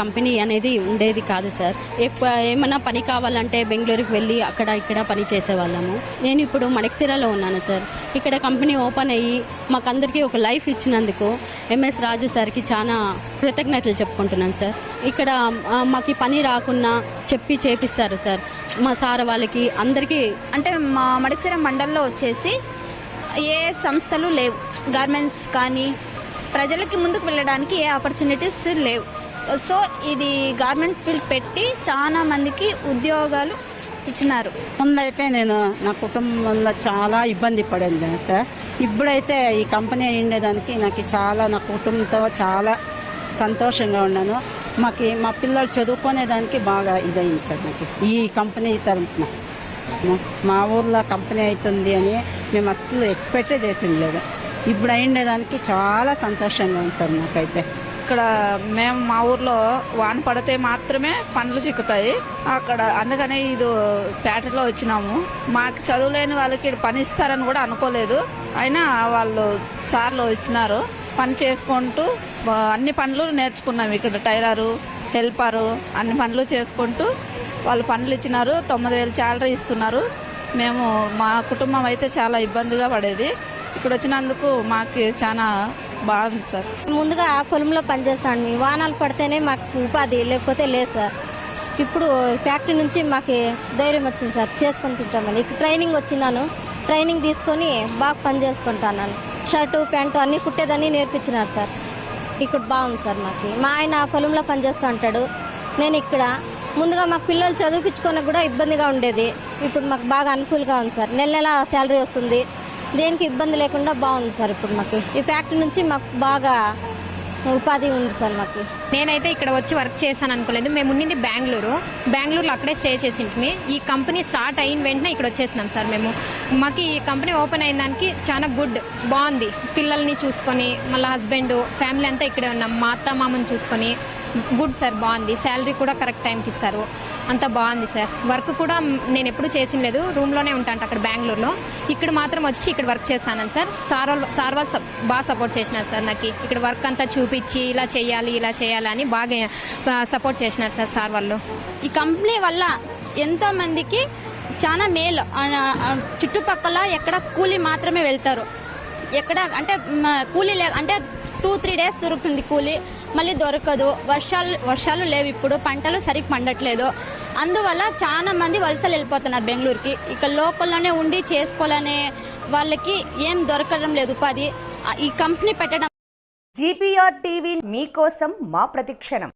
Company అనేది ఉండేది కాదు సార్. ఎప్ప- ఏమైనా పని కావాలంటే బెంగళూరుకి వెళ్ళి అక్కడ ఇక్కడ పని చేసేవాళ్ళము. నేను ఇప్పుడు మడక్సిరాలో ఉన్నాను సార్. ఇక్కడ కంపెనీ ఓపెన్ అయ్యి మాకందరికీ ఒక లైఫ్ ఇచ్చినందుకు ఎంఎస్ రాజు సార్కి చాలా కృతజ్ఞతలు చెప్పుకుంటున్నాను సార్. ఇక్కడ మాకు పని రాకున్నా చెప్పి చేపిస్తారు సార్. మా సార్ వాళ్ళకి అందరికీ అంటే మా మడిసిర మండలంలో వచ్చేసి ఏ సంస్థలు లేవు. గార్మెంట్స్ కానీ ప్రజలకి ముందుకు వెళ్ళడానికి ఏ ఆపర్చునిటీస్ లేవు. సో ఇది గార్మెంట్స్ ఫీల్డ్ పెట్టి చాలా మందికి ఉద్యోగాలు ఇచ్చినారు. ముందైతే నేను నా కుటుంబంలో చాలా ఇబ్బంది పడింది సార్ ఇప్పుడైతే ఈ కంపెనీ ఉండేదానికి నాకు చాలా నా కుటుంబంతో చాలా సంతోషంగా ఉన్నాను. మాకు మా పిల్లలు చదువుకునేదానికి బాగా ఇదైంది సార్ నాకు. ఈ కంపెనీ తరఫున మా ఊర్లో కంపెనీ అవుతుంది అని మేము అసలు ఎక్స్పెక్టే చేసింది లేదు. ఇప్పుడు అయిండేదానికి చాలా సంతోషంగా ఉంది సార్ నాకైతే. ఇక్కడ మేము మా ఊర్లో వాన పడితే మాత్రమే పండ్లు చిక్కుతాయి. అక్కడ అందుకనే ఇది పేటలో వచ్చినాము. మాకు చదువులేని వాళ్ళకి పని ఇస్తారని కూడా అనుకోలేదు. అయినా వాళ్ళు సార్లు ఇచ్చినారు. పని చేసుకుంటూ అన్ని పనులు నేర్చుకున్నాం ఇక్కడ టైలరు హెల్పరు అన్ని పనులు చేసుకుంటూ వాళ్ళు పనులు ఇచ్చినారు. తొమ్మిది వేలు శాలరీ ఇస్తున్నారు. మేము మా కుటుంబం అయితే చాలా ఇబ్బందిగా పడేది. ఇక్కడ వచ్చినందుకు మాకు చాలా బాగుంది సార్. ముందుగా పొలంలో పనిచేస్తాను వానాలు పడితేనే మాకు ఉపాధి లేకపోతే లేదు సార్. ఇప్పుడు ఫ్యాక్టరీ నుంచి మాకు ధైర్యం వచ్చింది సార్. చేసుకొని తింటామని. ఇక్కడ ట్రైనింగ్ వచ్చినాను. ట్రైనింగ్ తీసుకొని బాగా పని చేసుకుంటాను షర్టు ప్యాంటు అన్నీ కుట్టేదాన్ని నేర్పించినారు సార్. ఇక్కడ బాగుంది సార్ మాకు. మా ఆయన పొలంలో పనిచేస్తూ ఉంటాడు. నేను ఇక్కడ ముందుగా మాకు పిల్లలు చదివించుకోవడానికి కూడా ఇబ్బందిగా ఉండేది. ఇప్పుడు మాకు బాగా అనుకూలంగా ఉంది సార్. నెల నెల శాలరీ వస్తుంది. దేనికి ఇబ్బంది లేకుండా బాగుంది సార్ ఇప్పుడు మాకు. ఈ ఫ్యాక్టరీ నుంచి మాకు బాగా ఉపాధి ఉంది సార్ మాకు. నేనైతే ఇక్కడ వచ్చి వర్క్ చేశాను అనుకోలేదు. మేము ఉండింది బెంగళూరు. బెంగళూరులో అక్కడే స్టే చేసింటిమి ఈ కంపెనీ స్టార్ట్ అయిన వెంటనే ఇక్కడ వచ్చేసినాం సార్ మేము. మాకు ఈ కంపెనీ ఓపెన్ అయిన దానికి చాలా గుడ్ బాగుంది. పిల్లల్ని చూసుకొని మళ్ళీ హస్బెండ్ ఫ్యామిలీ అంతా ఇక్కడే ఉన్నాం. మా అత్త మామని చూసుకొని గుడ్ సార్ బాగుంది. శాలరీ కూడా కరెక్ట్ టైంకి ఇస్తారు. అంత బాగుంది సార్. వర్క్ కూడా నేను ఎప్పుడు చేసిన లేదు. రూమ్లోనే ఉంటాను అక్కడ బెంగళూరులో. ఇక్కడ మాత్రం వచ్చి ఇక్కడ వర్క్ చేస్తాను సార్. సార్ వాళ్ళు సార్ వాళ్ళు సప్- బాగా సపోర్ట్ చేసినారు సార్ నాకు. ఇక్కడ వర్క్ అంతా చూపించి ఇలా చేయాలి ఇలా చేయాలి అని బాగా సపోర్ట్ చేసినారు సార్ సార్ వాళ్ళు. ఈ కంపెనీ వల్ల ఎంతోమందికి చాలా మేలు. చుట్టుపక్కల ఎక్కడ కూలీ మాత్రమే వెళ్తారు. ఎక్కడ అంటే కూలీ లే అంటే టూ త్రీ డేస్ దొరుకుతుంది కూలీ. మళ్ళీ దొరకదు. వర్షాలు వర్షాలు లేవు ఇప్పుడు. పంటలు సరిగ్గా పండట్లేదు. అందువల్ల చాలా మంది వలసలు వెళ్ళిపోతున్నారు బెంగళూరుకి. ఇక్కడ లోకల్లోనే ఉండి చేసుకోవాలనే వాళ్ళకి ఏం దొరకడం లేదు ఉపాధి. ఈ కంపెనీ పెట్టడం జీపీఆర్ టీవీ మీకోసం మా ప్రతిక్షణం.